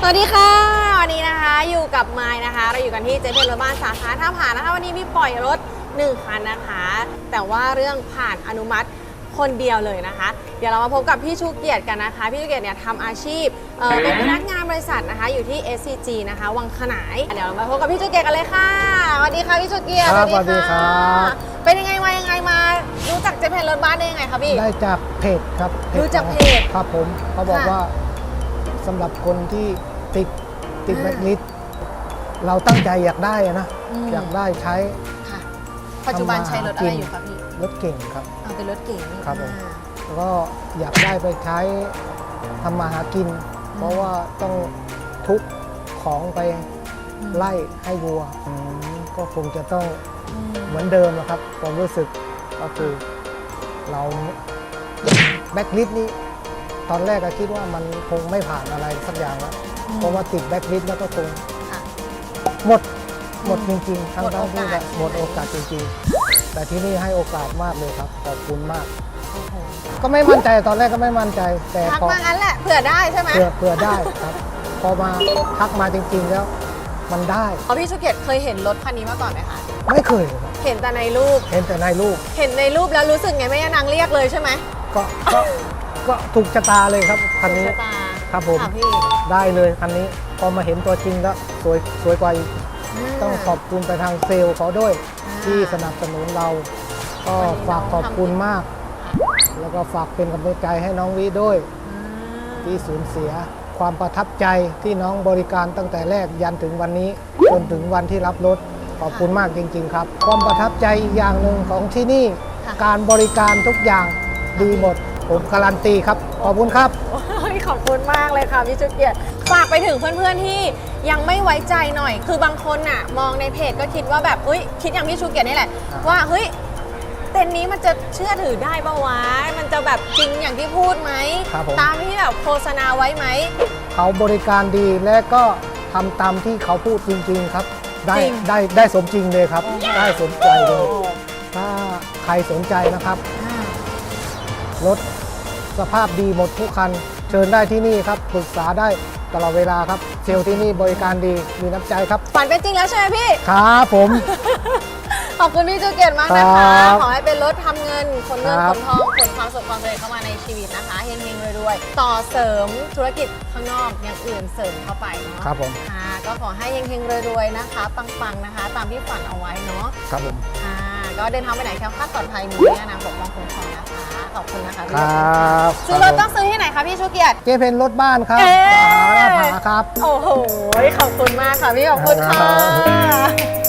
สวัสดีค่ะวันนี้นะคะอยู่กับไม้นะคะ เราอยู่กันที่เจเพนรถบ้านสาขาท่าผานะคะ วันนี้มีปล่อยรถ1คันนะคะ แต่ว่าเรื่องผ่านอนุมัติคนเดียวเลยนะคะ เดี๋ยวเรามาพบกับพี่ชูเกียรติกันนะคะ พี่ชูเกียรติเนี่ยทำอาชีพเอ่อเป็นพนักงานบริษัทนะคะ อยู่ที่ SCG นะคะ วังขนายเดี๋ยวเรามาพบกับพี่ชูเกียรติกันเลยค่ะสวัสดีค่ะพี่ชูเกียรติครับสวัสดีครับเป็นยังไงมายังไงมารู้จักเจเพนรถบ้านได้ยังไงคะพี่ ได้จากเพจครับรู้จักเพจครับผมเขาบอกค่ะ ว่า สำหรับคนที่ติดติดอ่าแบล็คลิสต์เราตั้งใจอยากได้อะนะ อืม อยากได้ใช้ ค่ะ ปัจจุบันใช้รถอะไรอยู่คะพี่รถเก่งครับ เอาเป็นรถเก๋งครับผม อ่า แล้วก็อยากได้ไปใช้ทำมาหากิน เพราะว่าต้องทุกของไปอืม ไล่ให้วัวอืมก็คงจะต้องอืมเหมือนเดิมนะครับความรู้สึกก็คือเราแบ็คลิสต์นี่ ตอนแรกก็คิดว่ามันคงไม่ผ่านอะไรสักอย่างแล้วเพราะว่าติดแบ็คลิสต์แล้วก็คงค่ะ หมดหมดจริง ๆ ทั้งหมดทั้งที่โอกาส หมดโอกาสจริง ๆ แต่ที่นี่ให้โอกาสมากเลยครับขอบคุณมาก โอ้โหก็ไม่มั่นใจตอนแรกก็ไม่มั่นใจ แต่ทักพอมางั้นแหละเผื่อได้ใช่ไหมเผื่อเผื่อได้ครับ พอมาทักมาจริง ๆ แล้ว มันได้อ๋อพี่ชูเกียรติเคยเห็นรถคันนี้มาก่อนไหมคะไม่เคยเลยครับเห็นแต่ในรูป เห็นแต่ในรูปเห็นในรูปแล้วรู้สึกไงไม่ยานางเรียกเลยใช่ไหมก็ก็ ก็ถูกชะตาเลยครับคันนี้ ชะตาครับผมค่ะพี่ได้เลยคันนี้พอมาเห็นตัวจริงแล้วสวยสวยกว่าอีกาต้องขอบคุณไปทางเซลล์เขาด้วยอ่าที่สนับสนุนเรา ก็วันนี้ฝากน้องขอบคุณทำมากแล้วก็ฝากเป็นกำลังใจให้น้องวิด้วยอ่าที่สูญเสียความประทับใจที่น้องบริการตั้งแต่แรกยันถึงวันนี้จนถึงวันที่รับรถขอบคุณมากจริง ๆ ครับ ความประทับใจอีกอย่างหนึ่งของที่นี่ ค่ะ การบริการทุกอย่างดีหมด ผมการันตีครับ ขอบคุณครับ โอ้ยขอบคุณมากเลยค่ะพี่ชูเกียรติฝากไปถึงเพื่อนๆที่ยังไม่ไว้ใจหน่อย คือบางคนน่ะ มองในเพจก็คิดว่าแบบเอ้ยคิดอย่างพี่ชูเกียรตินี่แหละครับว่าเฮ้ยเต็นท์นี้มันจะเชื่อถือได้ปะวะมันจะแบบจริงอย่างที่พูดไหมครับผม ตามที่แบบโฆษณาไว้ไหม เขาบริการดีและก็ทำตามที่เขาพูดจริง ๆ ครับ ได้จริง ได้ได้สมจริงเลยครับโอ้โหได้สมใจเลย ถ้าใครสนใจนะครับอ่า รถสภาพดีหมดทุกคัน เชิญได้ที่นี่ครับปรึกษาได้ตลอดเวลาครับเซลล์ที่นี่บริการดีมีน้ำใจครับ ฝันเป็นจริงแล้วใช่ไหมพี่ ครับผม ขอบคุณพี่จูเกียรติมากนะคะ ครับขอให้เป็นรถทำเงินขนเงินครัขบนทองขนความสุขความสำเร็จเข้ามาในชีวิตนะคะเฮงๆรวยๆต่อเสริมธุรกิจข้างนอกอย่างอื่นเสริมเข้าไปเนาะครับผมค่ะก็ขอให้เฮงๆรวยๆนะคะ ปังๆนะคะ ตามที่ฝันเอาไว้เนาะครับผม ค่ะ ก็เดินทางไปไหนแคล้วคลาดปลอดภัยมีเนี่ยนะปกป้องคุ้มครองนะคะขอบคุณนะคะคพี่รับซื้อรถต้องซื้อที่ไหนคะพี่ชูเกียรติ เจเพนรถบ้านครับเอ๊ะ สาขาครับ โอ้โหขอบคุณมากค่ะพี่ขอบคุณค่ะ